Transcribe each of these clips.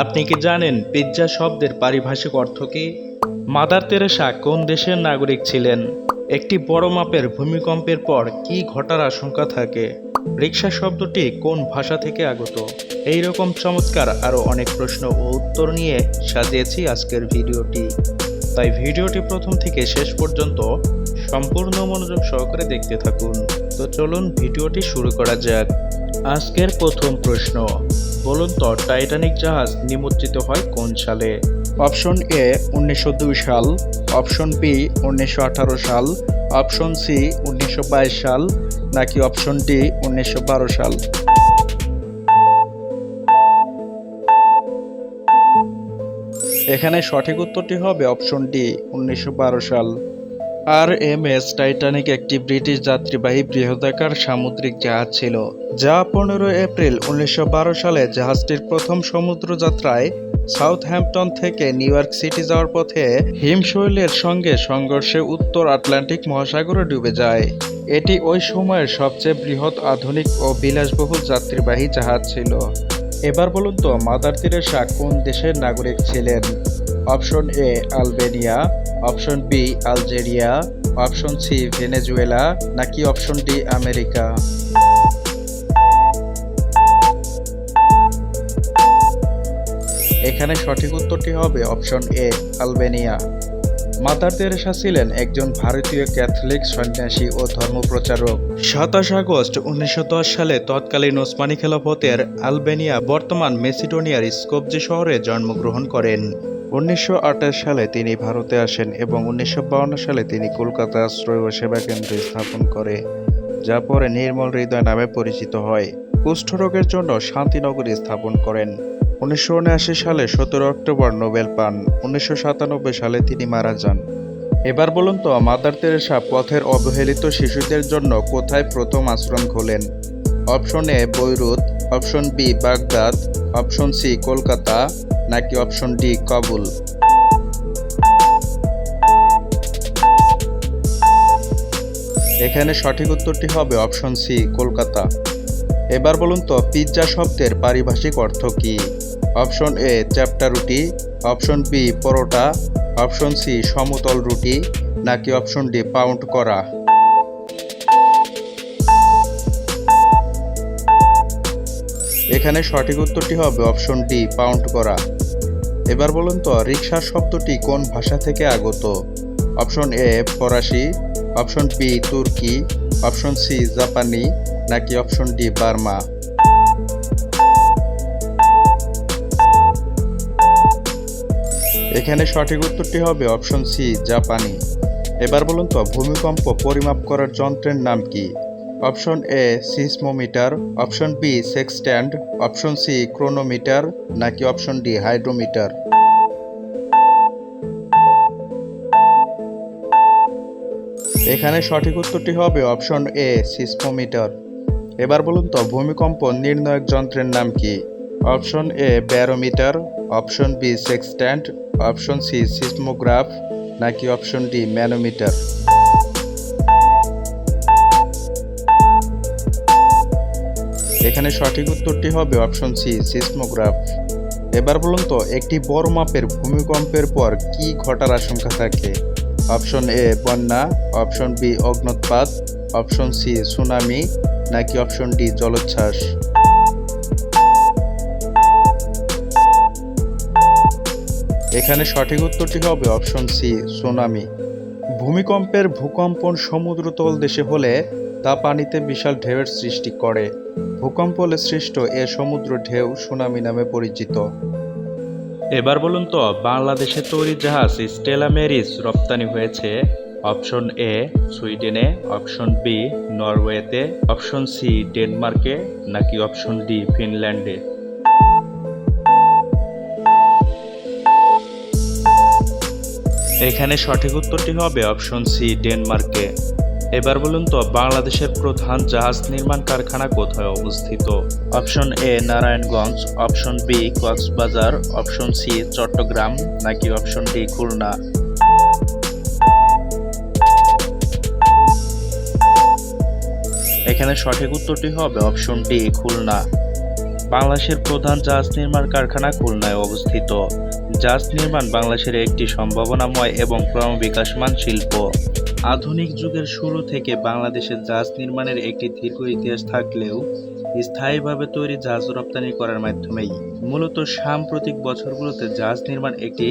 আপনি কি জানেন পিৎজা শব্দের পারিভাষিক অর্থ কি? মাদার তেরেসা কোন দেশের নাগরিক ছিলেন? একটি বড় মাপের ভূমিকম্পের পর কি ঘটার আশঙ্কা থাকে? রিক্সা শব্দটি কোন ভাষা থেকে আগত? এই রকম চমৎকার আরও অনেক প্রশ্ন ও উত্তর নিয়ে সাজিয়েছি আজকের ভিডিওটি। তাই ভিডিওটি প্রথম থেকে শেষ পর্যন্ত সম্পূর্ণ মনোযোগ সহকারে দেখতে থাকুন। তো চলুন ভিডিওটি শুরু করা যাক। আজকের প্রথম প্রশ্ন। বলুন তো টাইটানিক জাহাজ নিমজ্জিত হয় কোন সালে? অপশন এ উনিশশো দুই সাল, অপশন বি উনিশশো আঠারো সাল, অপশন সি উনিশশো বাইশ সাল, নাকি অপশন ডি উনিশশো বারো সাল? এখানে সঠিক উত্তরটি হবে অপশন ডি উনিশশো বারো সাল। আর এম এস টাইটানিক একটি ব্রিটিশ যাত্রীবাহী বৃহদাকার সামুদ্রিক জাহাজ ছিল, যা পনেরো এপ্রিল উনিশশো বারো সালে জাহাজটির প্রথম সমুদ্র যাত্রায় সাউথহ্যাম্পটন থেকে নিউ ইয়র্ক সিটি যাওয়ার পথে হিমশৈলের সঙ্গে সংঘর্ষে উত্তর আটলান্টিক মহাসাগরে ডুবে যায়। এটি ওই সময়ের সবচেয়ে বৃহৎ, আধুনিক ও বিলাসবহুল যাত্রীবাহী জাহাজ ছিল। এবার বলুন তো, মাদার তেরেসা কোন দেশের নাগরিক ছিলেন? Option A, Albania, option B, Algeria, option C, Venezuela, নাকি অপশন ডি, আমেরিকা? এখানে সঠিক উত্তরটি হবে option A, Albania. Mother Teresa ছিলেন একজন ভারতীয় ক্যাথলিক সন্ন্যাসী ও ধর্মপ্রচারক। সাতাশ আগস্ট উনিশশো দশ সালে তৎকালীন ওসমানী খেলাফতের আলবেনিয়া বর্তমান মেসিডোনিয়ার স্কোপজে শহরে জন্মগ্রহণ করেন। উনিশশো আঠাশ সালে তিনি ভারতে আসেন এবং উনিশশো সালে তিনি কলকাতা আশ্রয় ও সেবা কেন্দ্র স্থাপন করে, যা পরে নির্মল হৃদয় নামে পরিচিত হয়। কুষ্ঠরোগের জন্য শান্তিনগরী স্থাপন করেন। উনিশশো উনআশি সালে সতেরো অক্টোবর নোবেল পান। উনিশশো সাতানব্বই সালে তিনি মারা যান। এবার বলুন তো, মাদার তেরেসা পথের অবহেলিত শিশুদের জন্য কোথায় প্রথম আশ্রম খোলেন? Option A Beirut, option B Baghdad, option C Kolkata, নাকি অপশন ডি কাবুল? এখানে সঠিক উত্তরটি হবে অপশন সি কলকাতা। এবার বলুন তো পিৎজা শব্দের পারিভাষিক অর্থ কি? অপশন এ চ্যাপ্টা রুটি, option B paratha, option C সমতল রুটি, নাকি অপশন ডি পাউন্ড করা। এখানে সঠিক উত্তরটি হবে অপশন ডি, পাউন্ড করা। এবার বলুন তো রিক্সা শব্দটি কোন ভাষা থেকে আগত? অপশন এ ফরাসি, অপশন বি তুর্কি, অপশন সি জাপানি, নাকি অপশন ডি বার্মা? এখানে সঠিক উত্তরটি হবে অপশন সি, জাপানি। এবার বলুন তো, ভূমিকম্প পরিমাপ করার যন্ত্রের নাম কি? Option A, seismometer. Option B, sextant. Option C, chronometer. নাকি অপশন ডি, হাইড্রোমিটার? এখানে সঠিক উত্তরটি হবে অপশন এ, সিসমোমিটার। এবার বলুন তো, ভূমিকম্প নির্ণায়ক যন্ত্রের নাম কি? Option A, barometer. Option B, sextant. Option C, seismograph, নাকি অপশন ডি, ম্যানোমিটার? এখানে সঠিক উত্তরটি হবে অপশন সি, সিসমোগ্রাফ। এবার বলুন তো, একটি বড় মাপের ভূমিকম্পের পর কি ঘটার আশঙ্কা থাকে? অপশন এ, বন্যা, অপশন বি অগ্নুৎপাত অপশন সি, সুনামি, নাকি অপশন ডি, জলোচ্ছ্বাস? এখানে সঠিক উত্তরটি হবে অপশন সি, সুনামি। ভূমিকম্পের ভূকম্পন সমুদ্রতল দেশে হলে তা পানিতে বিশাল ঢেউয়ের সৃষ্টি করে। ভূকম্পলে সৃষ্ট এ সমুদ্র ঢেউ সুনামি নামে পরিচিত। এবার বলুন তো, বাংলাদেশে তৈরি জাহাজ স্টেলা মেরিস রপ্তানি হয়েছে। অপশন এ, সুইডেনে। অপশন বি, নরওয়েতে। অপশন সি, ডেনমার্কে। নাকি অপশন ডি, ফিনল্যান্ডে? এখানে সঠিক উত্তরটি হবে অপশন সি, ডেনমার্কে। এবার বলুন তো, বাংলাদেশের প্রধান জাহাজ নির্মাণ কারখানা কোথায় অবস্থিত? Option A, Narayanganj, option B, Cox's Bazar, option C, Chattogram, নাকি অপশন ডি, খুলনা? এখানে সঠিক উত্তরটি হবে অপশন ডি, খুলনা। বাংলাদেশের প্রধান জাহাজ নির্মাণ কারখানা খুলনায় অবস্থিত। জাহাজ নির্মাণ বাংলাদেশের একটি সম্ভাবনাময় এবং ক্রমবিকাশমান শিল্প। আধুনিক যুগের শুরু থেকে বাংলাদেশের জাহাজ নির্মাণের একটি দীর্ঘ ইতিহাস থাকলেও স্থায়ীভাবে তৈরি জাহাজ রপ্তানি করার মাধ্যমেই মূলত সাম্প্রতিক বছরগুলোতে জাহাজ নির্মাণ একটি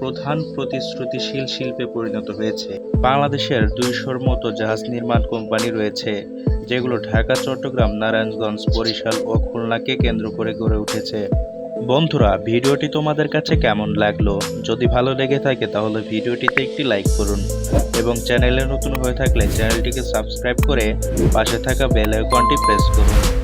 প্রধান প্রতিশ্রুতিশীল শিল্পে পরিণত হয়েছে। বাংলাদেশের দুইশোর মতো জাহাজ নির্মাণ কোম্পানি রয়েছে, যেগুলো ঢাকা, চট্টগ্রাম, নারায়ণগঞ্জ, বরিশাল ও খুলনাকে কেন্দ্র করে গড়ে উঠেছে। বন্ধুরা, ভিডিওটি তোমাদের কাছে কেমন লাগল? যদি ভালো লেগে থাকে, তাহলে ভিডিওটিতে একটি লাইক করুন এবং চ্যানেলে নতুন হয়ে থাকলে চ্যানেলটিকে সাবস্ক্রাইব করে পাশে থাকা বেল আইকনটি প্রেস করুন।